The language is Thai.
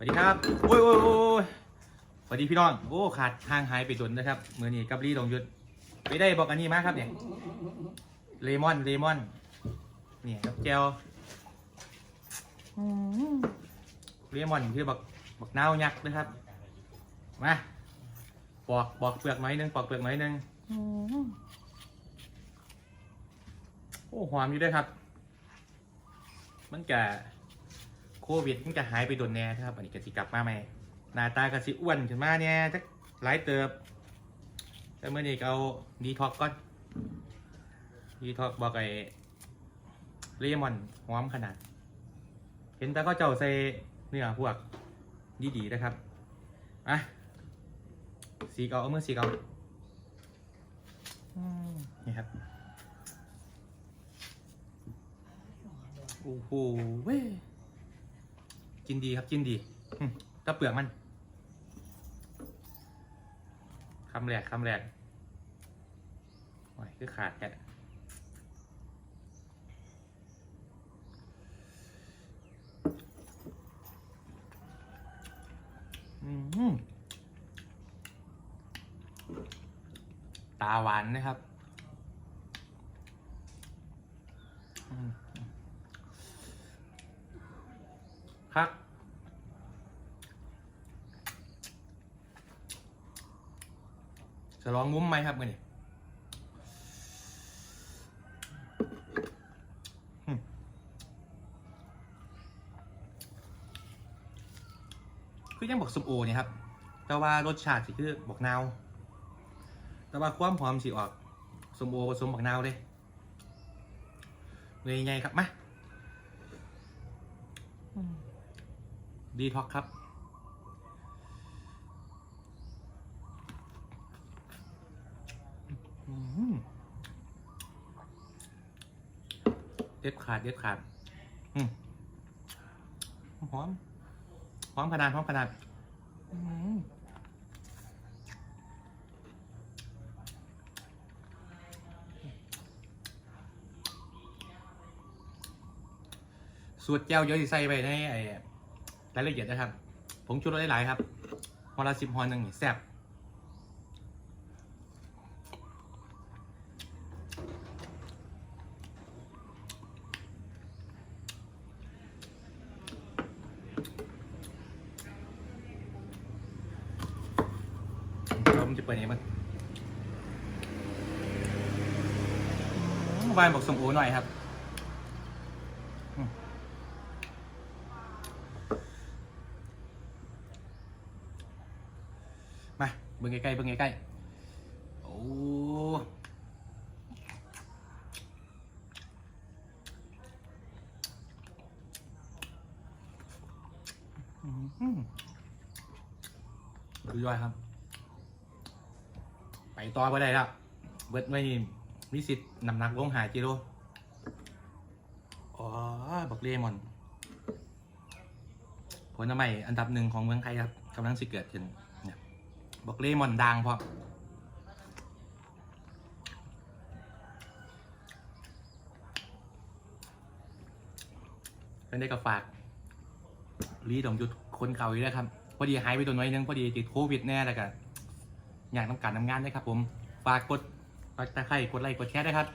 สวัสดีครับ โอ้ยโอ้ยโอ้ยสวัสดีพี่น้อง โอ้ ขาดทางหายไปดนนะครับ มือนี้กับลีดงยุทธไปได้บอกอันนี้มาครับเนี่ย เลมอน เลมอน เนี่ยกับแจวเลมอนคือบักบักนาวยักษ์นะครับ มาปอกปอกเปลือกหน่อยหนึงปอกเปลือกหน่อยหนึงโอ้หอมอยู่ด้วยครับ มันแก่ ควิดมันจะหายไปโดนแน่ครับอันนี้กสิกลับมาใหม่หน้าตากสิอ้วนขึ้นมาเนี่ยจักหลายเติบแต่เมื่อนี้ก็เอาดีท็อกก่อนดีท็อกบอกไอ้เลมอนหอมขนาด เห็นแต่ก็เจ้าใส่เนื้อพวกดีๆนะครับอะสีเกาเอามือสีเกาอืมนี่ครับโอ้โหเว้ย กินดีครับกินดีอืมก็เปลือกมันคำแรกคำแรกโอ้ยคือขาดแค่ตาหวานนะครับ ครับจะลองงุ้มไหมครับมือนี่อืมคือยังบอกสมโอเนี่ยครับ แต่ว่ารสชาติสิคือบอกนาว แต่ว่าความหอมสิออกสมโอผสมบอกนาวเลยเลยไงครับมาอืม ดีท็อกครับอืมเด็ดขาด เด็ดขาดอืมหอมหอมขนาดหอมขนาดอืมสูตรแก้วเยอะที่ใส่ไปในไอ้ รายละเอียดนะครับผงชูรสหลายๆครับพอละสิบฮอนหนึ่งนี่แซ่บเราจะเปิดนี้มันวายบอกสมโอหน่อยครับ มาเบิ่งใกล้ๆเบิ่งใกล้ๆโอ้คือย่อยครับ ไปต่อไปได้แล้ว เบิดไม่มีสิทธิ์นำหนักลงหากิโลอ๋อ บักเลมอน ผลไม้อันดับหนึ่งของเมืองไทยครับกำลังสิเกิดขึ้น บักเลมอนดังพราะเป็นได้กับฝากรีดองหยุดคนเก่าอีกแล้วครับ พอดีหายไปตัวน้อยนึงพอดีติดโควิดแน่แล้วกันอยากทำการทำงานได้ครับผม ฝากกดตะไคร่กดไลค์กดแชร์ด้วยครับ